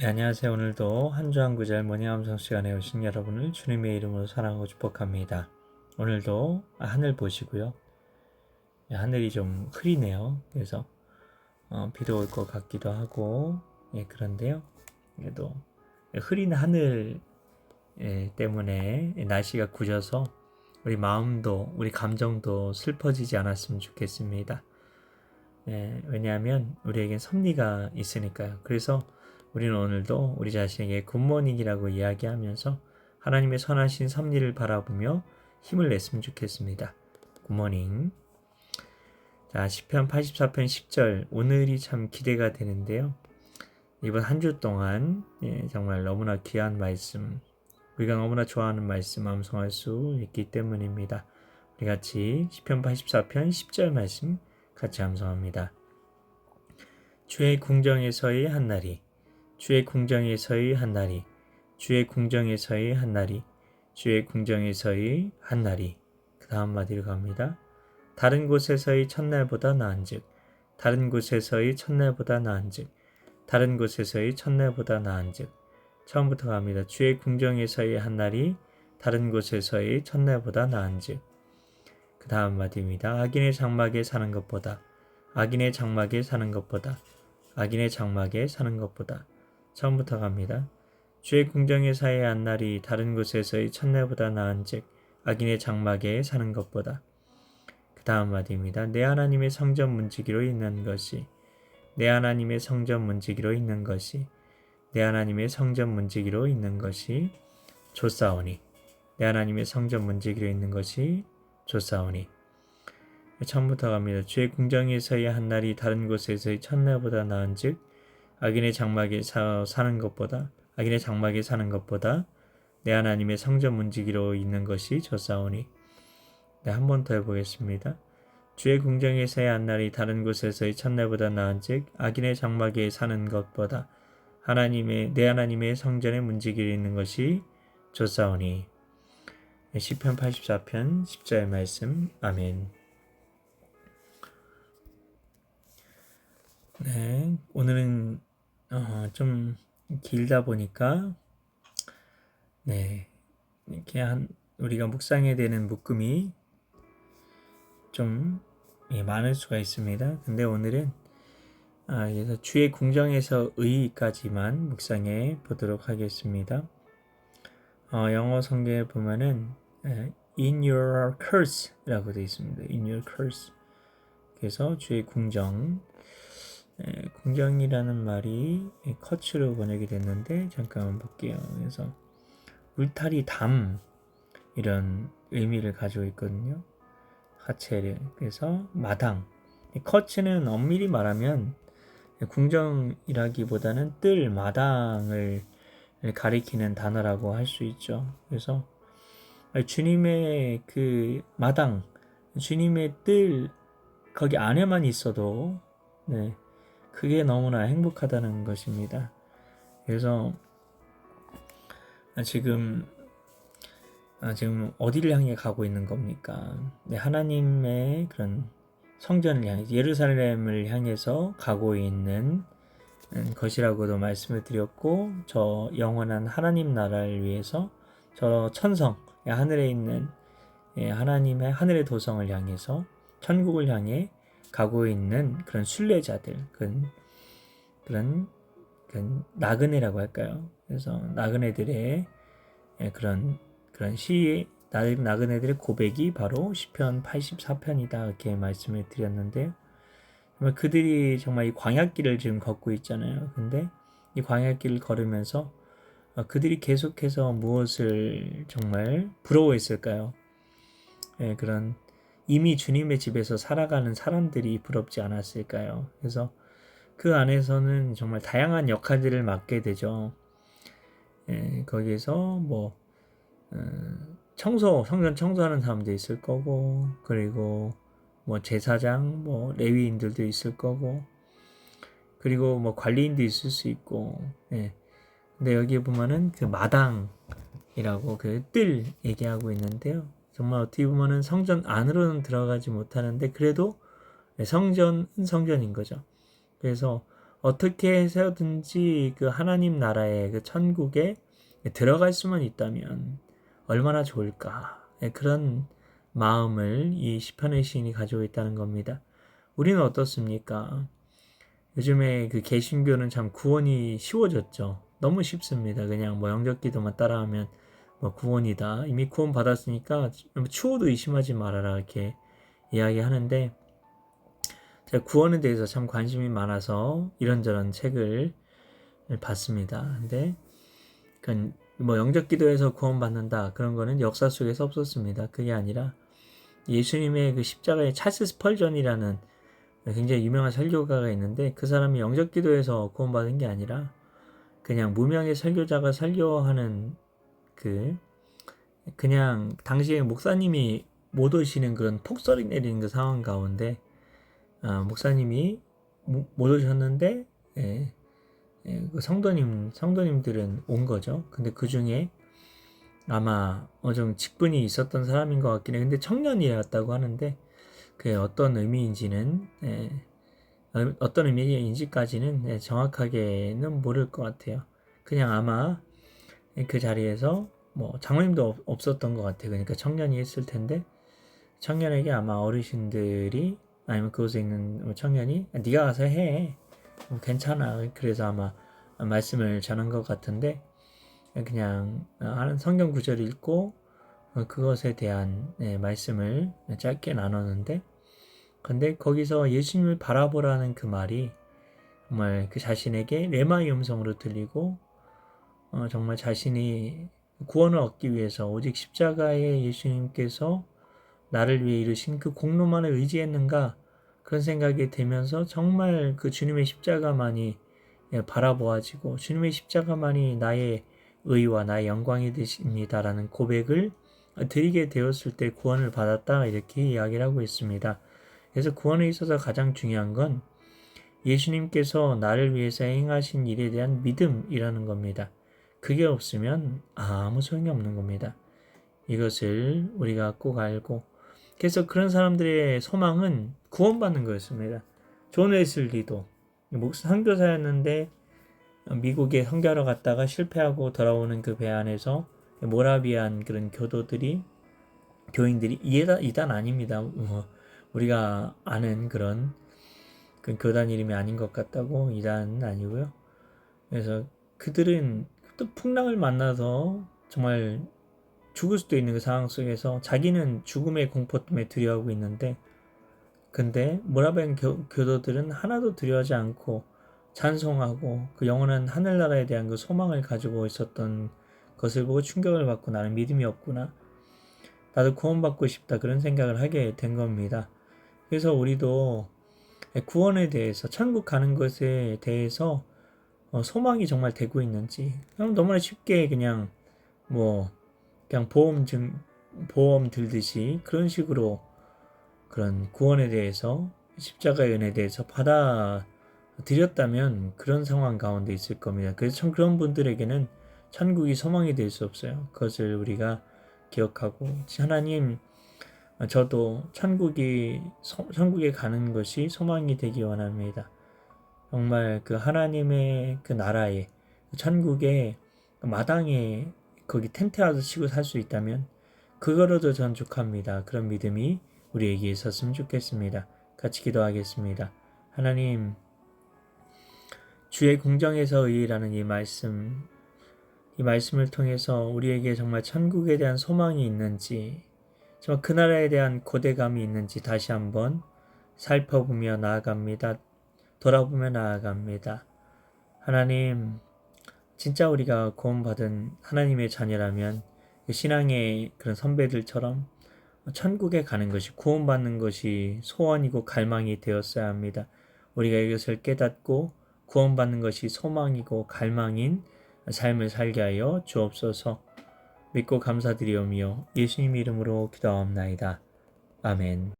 네, 안녕하세요. 오늘도 한 주 한 구절 모닝암성 시간에 오신 여러분을 주님의 이름으로 사랑하고 축복합니다. 오늘도 하늘 보시고요. 예, 하늘이 좀 흐리네요. 그래서 어, 비도 올 것 같기도 하고 예, 그런데요. 그래도 흐린 하늘 예, 때문에 날씨가 굳어서 우리 마음도 우리 감정도 슬퍼지지 않았으면 좋겠습니다. 예, 왜냐하면 우리에겐 섭리가 있으니까요. 그래서 우리는 오늘도 우리 자신에게 굿모닝이라고 이야기하면서 하나님의 선하신 섭리를 바라보며 힘을 냈으면 좋겠습니다. 굿모닝. 자, 10편 84편 10절. 오늘이 참 기대가 되는데요. 이번 한 주 동안 예, 정말 너무나 귀한 말씀, 우리가 너무나 좋아하는 말씀 암송할 수 있기 때문입니다. 우리 같이 10편 84편 10절 말씀 같이 암송합니다. 주의 궁정에서의 한날이 주의 궁정에서의 한 날이 주의 궁정에서의 한 날이 주의 궁정에서의 한 날이 그 다음 마디로 갑니다. 다른 곳에서의 첫날보다 나은즉 다른 곳에서의 첫날보다 나은즉 다른 곳에서의 첫날보다 나은즉 처음부터 갑니다. 주의 궁정에서의 한 날이 다른 곳에서의 첫날보다 나은즉 그 다음 마디입니다. 악인의 장막에 사는 것보다 악인의 장막에 사는 것보다 악인의 장막에 사는 것보다 처음부터 갑니다. 주의 궁정에서의 한날이 다른 곳에서의 첫날보다 나은즉 악인의 장막에 사는 것보다 그 다음 마디입니다. 내 하나님의 성전 문지기로 있는 것이 내 하나님의 성전 문지기로 있는 것이 내 하나님의 성전 문지기로 있는 것이 좋사오니 내 하나님의 성전 문지기로 있는 것이 좋사오니 처음부터 갑니다. 주의 궁정에서의 한 날이 다른 곳에서의 첫날보다 나은즉 악인의 장막에 사, 사는 것보다 악인의 장막에 사는 것보다 내 하나님의 성전 문지기로 있는 것이 좋사오니 네, 한 번 더 해보겠습니다. 주의 궁정에서의 한날이 다른 곳에서의 첫날보다 나은즉 악인의 장막에 사는 것보다 하나님의 내 하나님의 성전의 문지기로 있는 것이 좋사오니 네, 시편 84편 10절 말씀 아멘. 네, 오늘은 어, 좀 길다 보니까 네 이렇게 한 우리가 묵상해야 되는 묶음이 좀 예, 많을 수가 있습니다. 근데 오늘은 아, 그래서 주의 궁정에서 의까지만 묵상해 보도록 하겠습니다. 어, 영어 성경에 보면은 에, in your curse라고 되어 있습니다. in your curse. 그래서 주의 궁정 예, 궁정이라는 말이 커츠로 번역이 됐는데 잠깐만 볼게요. 그래서 울타리 담 이런 의미를 가지고 있거든요. 하체를 그래서 마당 커츠는 엄밀히 말하면 궁정이라기보다는 뜰 마당을 가리키는 단어라고 할 수 있죠. 그래서 주님의 그 마당, 주님의 뜰 거기 안에만 있어도 네, 그게 너무나 행복하다는 것입니다. 그래서 지금 지금 어디를 향해 가고 있는 겁니까? 네, 하나님의 그런 성전을 향해 예루살렘을 향해서 가고 있는 것이라고도 말씀을 드렸고 저 영원한 하나님 나라를 위해서 저 천성 하늘에 있는 예, 하나님의 하늘의 도성을 향해서 천국을 향해 가고 있는 그런 순례자들, 그런, 그런, 그런 나그네라고 할까요? 그래서 나그네들의 예, 그런, 그런 시, 나그네들의 고백이 바로 시편 84편이다. 이렇게 말씀을 드렸는데, 정말 그들이 정말 이 광야길을 지금 걷고 있잖아요. 근데 이 광야길을 걸으면서 어, 그들이 계속해서 무엇을 정말 부러워했을까요? 예, 그런 이미 주님의 집에서 살아가는 사람들이 부럽지 않았을까요? 그래서 그 안에서는 정말 다양한 역할들을 맡게 되죠. 예, 거기에서 뭐 어, 청소, 성전 청소하는 사람도 있을 거고, 그리고 뭐 제사장, 뭐 레위인들도 있을 거고, 그리고 뭐 관리인도 있을 수 있고, 예. 근데 여기 보면은 그 마당이라고 그 뜰 얘기하고 있는데요. 정말 어떻게 보면은 성전 안으로는 들어가지 못하는데 그래도 성전은 성전인 거죠. 그래서 어떻게 해서든지 그 하나님 나라의 그 천국에 들어갈 수만 있다면 얼마나 좋을까. 예, 그런 마음을 이 시편의 시인이 가지고 있다는 겁니다. 우리는 어떻습니까? 요즘에 그 개신교는 참 구원이 쉬워졌죠. 너무 쉽습니다. 그냥 뭐 영적 기도만 따라하면 뭐 구원이다. 이미 구원 받았으니까 추워도 의심하지 말아라 이렇게 이야기하는데 제가 구원에 대해서 참 관심이 많아서 이런저런 책을 봤습니다. 근데 그뭐 영적 기도에서 구원받는다 그런 거는 역사 속에서 없었습니다. 그게 아니라 예수님의 그 십자가의 찰스 스펄전이라는 굉장히 유명한 설교가가 있는데 그 사람이 영적 기도에서 구원받은 게 아니라 그냥 무명의 설교자가 설교하는 그 그냥 당시에 목사님이 못 오시는 그런 폭설이 내리는 그 상황 가운데 아, 목사님이 못 오셨는데 예, 예, 그 성도님 성도님들은 온 거죠. 근데 그 중에 아마 어, 좀 직분이 있었던 사람인 것 같긴 해. 근데 청년이었다고 하는데 그게 어떤 의미인지는 예, 어, 어떤 의미인지까지는 예, 정확하게는 모를 것 같아요. 그냥 아마 그 자리에서 뭐 장모님도 없었던 것 같아요. 그러니까 청년이 했을 텐데 청년에게 아마 어르신들이 아니면 그곳에 있는 뭐 청년이 네가 가서 해. 뭐 괜찮아. 그래서 아마 말씀을 전한 것 같은데 그냥 하는 성경 구절 읽고 그것에 대한 네, 말씀을 짧게 나눴는데 근데 거기서 예수님을 바라보라는 그 말이 정말 그 자신에게 레마의 음성으로 들리고 어, 정말 자신이 구원을 얻기 위해서 오직 십자가에 예수님께서 나를 위해 이루신 그 공로만을 의지했는가 그런 생각이 들면서 정말 그 주님의 십자가만이 예, 바라보아지고 주님의 십자가만이 나의 의와 나의 영광이 되십니다라는 고백을 드리게 되었을 때 구원을 받았다 이렇게 이야기를 하고 있습니다. 그래서 구원에 있어서 가장 중요한 건 예수님께서 나를 위해서 행하신 일에 대한 믿음이라는 겁니다. 그게 없으면 아무 소용이 없는 겁니다. 이것을 우리가 꼭 알고 그래서 그런 사람들의 소망은 구원받는 거였습니다. 존 웨슬리도 선교사였는데 미국에 선교하러 갔다가 실패하고 돌아오는 그 배 안에서 모라비안 그런 교도들이 교인들이 이단 이단 아닙니다. 뭐 우리가 아는 그런 그 교단 이름이 아닌 것 같다고 이단은 아니고요. 그래서 그들은 또 풍랑을 만나서 정말 죽을 수도 있는 그 상황 속에서 자기는 죽음의 공포 때문에 두려워하고 있는데 근데 모라벤 교도들은 하나도 두려워하지 않고 찬송하고 그 영원한 하늘나라에 대한 그 소망을 가지고 있었던 것을 보고 충격을 받고 나는 믿음이 없구나. 나도 구원받고 싶다. 그런 생각을 하게 된 겁니다. 그래서 우리도 구원에 대해서, 천국 가는 것에 대해서 어, 소망이 정말 되고 있는지, 너무나 쉽게 그냥 뭐 그냥 보험 증 보험 들듯이 그런 식으로 그런 구원에 대해서 십자가의 은혜에 대해서 받아 드렸다면 그런 상황 가운데 있을 겁니다. 그래서 참 그런 분들에게는 천국이 소망이 될 수 없어요. 그것을 우리가 기억하고 하나님 저도 천국이 천국에 가는 것이 소망이 되기 원합니다. 정말 그 하나님의 그 나라에 천국의 마당에 거기 텐트 하나 치고 살 수 있다면 그거로도 전 족합니다. 그런 믿음이 우리에게 있었으면 좋겠습니다. 같이 기도하겠습니다. 하나님, 주의 공정에서 의라는 이 말씀, 이 말씀을 통해서 우리에게 정말 천국에 대한 소망이 있는지, 정말 그 나라에 대한 고대감이 있는지 다시 한번 살펴보며 나아갑니다. 돌아보며 나아갑니다. 하나님, 진짜 우리가 구원받은 하나님의 자녀라면 그 신앙의 그런 선배들처럼 천국에 가는 것이 구원받는 것이 소원이고 갈망이 되었어야 합니다. 우리가 이것을 깨닫고 구원받는 것이 소망이고 갈망인 삶을 살게 하여 주옵소서 믿고 감사드리오며 예수님 이름으로 기도하옵나이다. 아멘.